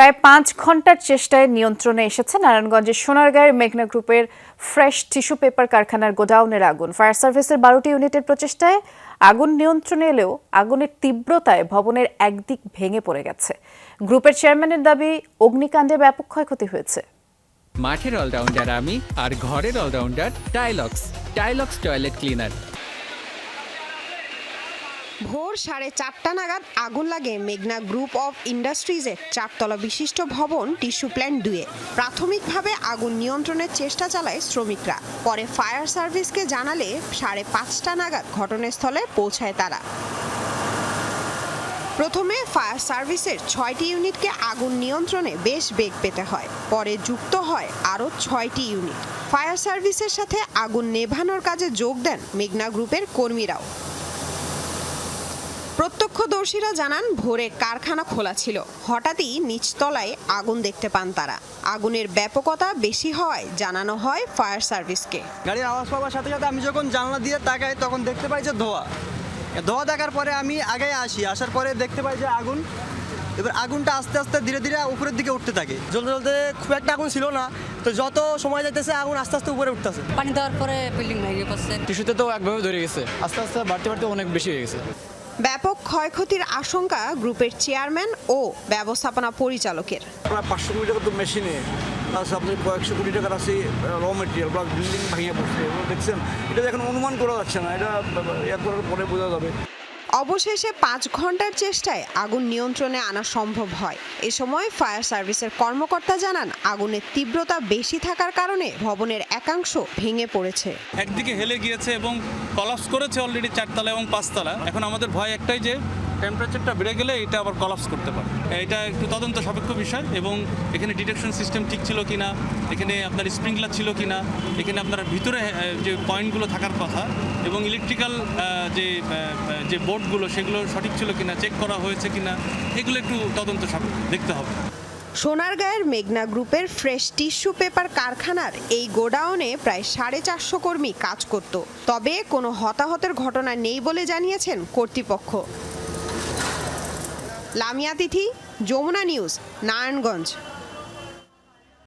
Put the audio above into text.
প্রায় পাঁচ ঘণ্টার চেষ্টায় নিয়ন্ত্রণে এসেছে নারায়ণগঞ্জের সোনারগাঁয়ের মেঘনা গ্রুপের ফ্রেশ টিস্যু পেপার কারখানার গোডাউনের আগুন। ফায়ার সার্ভিসের বারোটি ইউনিটের প্রচেষ্টায় আগুন নিয়ন্ত্রণে এলেও আগুনের তীব্রতায় ভবনের একদিক ভেঙে পড়ে গেছে। গ্রুপের চেয়ারম্যানের দাবি, অগ্নিকাণ্ডে ব্যাপক ক্ষয়ক্ষতি হয়েছে। মাঠের অলরাউন্ডার আমি আর ঘরের allrounder Tylox. Tylox toilet cleaner. ভোর সাড়ে চারটা নাগাদ আগুন লাগে মেঘনা গ্রুপ অফ ইন্ডাস্ট্রিজের চারতলা বিশিষ্ট ভবন টিস্যু প্ল্যান্ট দুয়ে। প্রাথমিকভাবে আগুন নিয়ন্ত্রণের চেষ্টা চালায় শ্রমিকরা। পরে ফায়ার সার্ভিসকে জানালে সাড়ে পাঁচটা নাগাদ ঘটনাস্থলে পৌঁছায় তারা। প্রথমে ফায়ার সার্ভিসের ছয়টি ইউনিটকে আগুন নিয়ন্ত্রণে বেশ বেগ পেতে হয়। পরে যুক্ত হয় আরও ছয়টি ইউনিট। ফায়ার সার্ভিসের সাথে আগুন নেভানোর কাজে যোগ দেন মেঘনা গ্রুপের কর্মীরাও। প্রত্যক্ষদর্শীরা জানান ভোরে কারখানা খোলা ছিল। হঠাৎই নিচতলায় আগুন দেখতে পান তারা। আগুনের ব্যাপকতা বেশি হওয়ায় জানানো হয় ফায়ার সার্ভিসকে। গাড়ির আওয়াজ পাওয়ার সাথে সাথে আমি যখন জানলা দিয়ে তাকাই তখন দেখতে পাই যে ধোয়া। ধোয়া দেখার পরে আমি আগে আসি। আসার পরে দেখতে পাই যে আগুন এবার আগুনটা আস্তে আস্তে ধীরে ধীরে উপরের দিকে উঠতে থাকে। জ্বলতে জ্বলতে খুব একটা আগুন ছিল না তো যত সময় যাইতেছে আগুন আস্তে আস্তে উপরে উঠতেছে। পানি দেওয়ার পরে বিল্ডিং ভেঙে পড়ছে। টিস্যুতে তো একভাবে ধরে গেছে। আস্তে আস্তে বাড়তে বাড়তে অনেক বেশি হয়ে গেছে। ব্যাপক ক্ষয়ক্ষতির আশঙ্কা গ্রুপের চেয়ারম্যান ও ব্যবস্থাপনা পরিচালকের। প্রায় পাঁচশো কোটি টাকা তো মেশিনে আপনি কয়েকশো কোটি টাকার আছে র মেটেরিয়াল বা বিল্ডিং ভাঙিয়ে পড়ছে। দেখছেন, এটা এখন অনুমান করা যাচ্ছে না, এটা এক পরে বোঝা যাবে। অবশেষে পাঁচ ঘণ্টার চেষ্টায় আগুন নিয়ন্ত্রণে আনা সম্ভব হয়। এ সময় ফায়ার সার্ভিসের কর্মকর্তা জানান, আগুনের তীব্রতা বেশি থাকার কারণে ভবনের একাংশ ভেঙে পড়েছে। একদিকে হেলে গিয়েছে এবং কলাপস করেছে অলরেডি চারতলা এবং পাঁচতলা। এখন আমাদের ভয় একটাই যে টেম্পারেচারটা বেড়ে গেলে এটা আবার কলাপস করতে পারে। এটা একটু তদন্ত সাপেক্ষ বিষয় এবং এখানে ডিটেকশন সিস্টেম ঠিক ছিল কি না এখানে আপনার স্প্রিংলার ছিল কি না এখানে আপনার ভিতরে যে পয়েন্টগুলো থাকার কথা এবং ইলেকট্রিক্যাল যে যে বোর্ডগুলো সেগুলো সঠিক ছিল কি না চেক করা হয়েছে কি না এগুলো একটু তদন্ত সাপেক্ষ দেখতে হবে। সোনারগাঁয়ের মেঘনা গ্রুপের ফ্রেশ টিস্যু পেপার কারখানার এই গোডাউনে প্রায় সাড়ে চারশো কর্মী কাজ করত। তবে কোনো হতাহতের ঘটনা নেই বলে জানিয়েছেন কর্তৃপক্ষ। লামিয়া তিথি যমুনা নিউজ নারায়ণগঞ্জ।